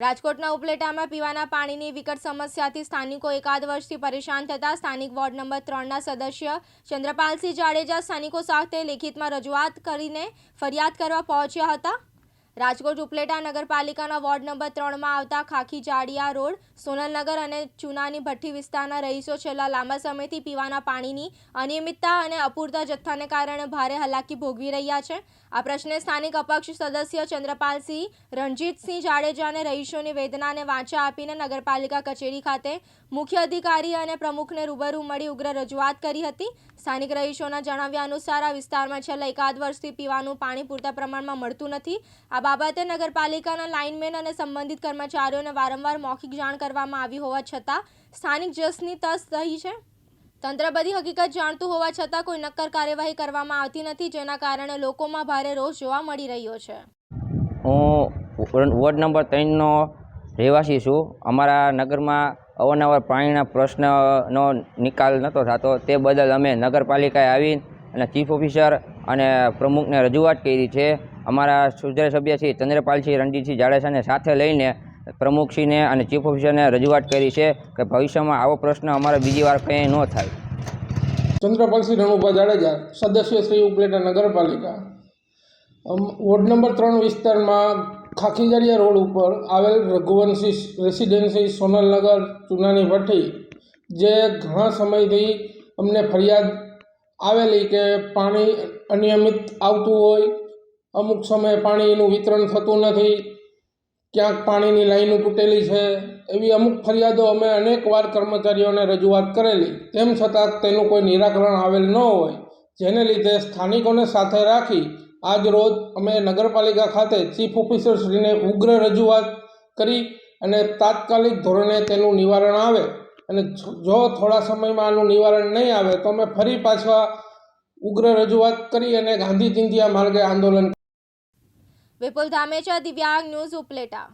રાજકોટના ઉપલેટામાં પીવાના પાણીની વિકટ સમસ્યાથી સ્થાનિકો એકાદ વર્ષથી પરેશાન થતા સ્થાનિક વોર્ડ નંબર ત્રણના સદસ્ય ચંદ્રપાલસિંહ જાડેજા સ્થાનિકો સાથે લેખિતમાં રજૂઆત કરીને ફરિયાદ કરવા પહોંચ્યા હતા. રાજકોટ ઉપલેટા નગરપાલિકાના વોર્ડ નંબર ત્રણમાં આવતા ખાખી જાડિયા રોડ, સોનલનગર અને ચુનાની ભઠ્ઠી વિસ્તારના રહીશો છેલ્લા લાંબા સમયથી પીવાના પાણીની અનિયમિતતા અને અપૂરતા જથ્થાને કારણે ભારે હાલાકી ભોગવી રહ્યા છે. આ પ્રશ્ને સ્થાનિક અપક્ષ સદસ્ય ચંદ્રપાલસિંહ, રણજીતસિંહ જાડેજાને રહીશોની વેદનાને વાંચા આપીને નગરપાલિકા કચેરી ખાતે મુખ્ય અધિકારી અને પ્રમુખને રૂબરૂ મળી ઉગ્ર રજૂઆત કરી હતી. સ્થાનિક રહીશોના જણાવ્યા અનુસાર આ વિસ્તારમાં છેલ્લા એકાદ વર્ષથી પીવાનું પાણી પૂરતા પ્રમાણમાં મળતું નથી. આ બાબતે નગરપાલિકાના લાઇનમેન અને સંબંધિત કર્મચારીઓને વારંવાર મૌખિક જાણ કરવામાં આવી હોવા છતાં સ્થાનિક જસની તસ રહી છે. તંત્ર બધી હકીકત જાણતું હોવા છતાં કોઈ નક્કર કાર્યવાહી કરવામાં આવતી નથી, જેના કારણે લોકોમાં ભારે રોષ જોવા મળી રહ્યો છે. હું વોર્ડ નંબર ત્રણનો રહેવાસી છું. અમારા નગરમાં અવારનવાર પાણીના પ્રશ્નનો નિકાલ નહોતો થતો. તે બદલ અમે નગરપાલિકાએ આવી અને ચીફ ઓફિસર અને પ્રમુખને રજૂઆત કરી છે. અમારા સુધારા સભ્ય શ્રી ચંદ્રપાલસિંહ રણજીતસિંહ જાડેજાને સાથે લઈને પ્રમુખશ્રીને અને ચીફ ઓફિસરને રજૂઆત કરી છે કે ભવિષ્યમાં આવો પ્રશ્ન અમારે બીજી વાર કંઈ ન થાય. ચંદ્રપાલસિંહ રણુભા જાડેજા, સદસ્ય શ્રી ઉપલેટા નગરપાલિકા. વોર્ડ નંબર ત્રણ વિસ્તારમાં ખાખીગરિયા રોડ ઉપર આવેલ રઘુવંશી રેસિડેન્સી સોનલનગર, ચૂનાની ભઠ્ઠી, જે ઘણા સમયથી અમને ફરિયાદ આવેલી કે પાણી અનિયમિત આવતું હોય અમુક સમયે પાણીનું વિતરણ થતું નથી, ક્યાંક પાણીની લાઈનો તૂટેલી છે. એવી અમુક ફરિયાદો અમે અનેકવાર કર્મચારીઓને રજૂઆત કરેલી. તેમ છતાં તેનું કોઈ નિરાકરણ આવેલ ન હોય, જેને લીધે સ્થાનિકોને સાથે રાખી આજ રોજ અમે નગરપાલિકા ખાતે ચીફ ઓફિસરશ્રીને ઉગ્ર રજૂઆત કરી અને તાત્કાલિક ધોરણે તેનું નિવારણ આવે. અને જો- થોડા સમયમાં આનું નિવારણ નહીં આવે, તો અમે ફરી પાછા ઉગ્ર રજૂઆત કરી અને ગાંધી ચિંધ્યા માર્ગે આંદોલન વિપુલ ધામેચા દિવ્યાંગ ન્યૂઝ ઉપલેટા